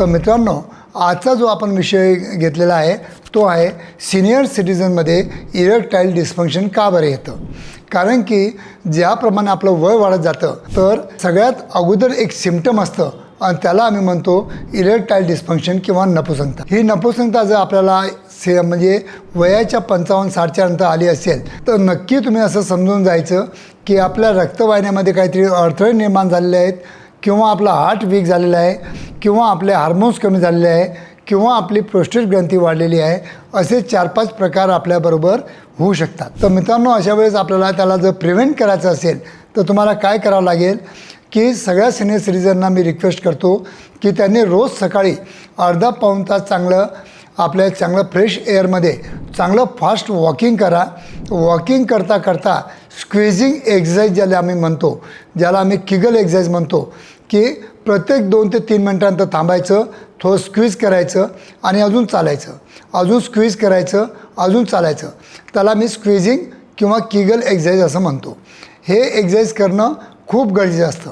तर मित्रांनो आजचा जो आपण विषय घेतलेला आहे तो आहे सिनियर सिटीजनमध्ये इरेक्टाईल डिस्फंक्शन का बरं येतं? कारण की ज्याप्रमाणे आपलं वय वाढत जातं तर सगळ्यात अगोदर एक सिमटम असतं आणि त्याला आम्ही म्हणतो इरेक्टाईल डिस्फंक्शन किंवा नपुसंगता ही नपुसंगता जर आपल्याला से म्हणजे वयाच्या पंचावन्न साठच्या नंतर आली असेल तर नक्की तुम्ही असं समजून जायचं की आपल्या रक्तवाहिन्यामध्ये काहीतरी अडथळे निर्माण झालेले आहेत किंवा आपला हार्ट वीक झालेला आहे किंवा आपले हार्मोन्स कमी झालेले आहे किंवा आपली प्रोस्टेट ग्रंथी वाढलेली आहे असे चार पाच प्रकार आपल्याबरोबर होऊ शकतात. तर मित्रांनो अशा वेळेस आपल्याला त्याला जर प्रिव्हेंट करायचं असेल तर तुम्हाला काय करावं लागेल की सगळ्या सिनियर सिटीजनना मी रिक्वेस्ट करतो की त्यांनी रोज सकाळी अर्धा पाऊण तास चांगलं आपल्या चांगलं फ्रेश एअरमध्ये चांगलं फास्ट वॉकिंग करा. वॉकिंग करता करता स्क्विझिंग एक्झरसाईज ज्याला आम्ही म्हणतो ज्याला आम्ही किगल एक्झरसाईज म्हणतो की प्रत्येक दोन ते तीन मिनटानंतर थांबायचं थोडं स्क्वीज करायचं आणि अजून चालायचं. अजून स्क्वीज करायचं अजून चालायचं. त्याला मी स्क्विझिंग किंवा किगल एक्झरसाइज असं म्हणतो. हे एक्झरसाइज करणं खूप गरजेचं असतं.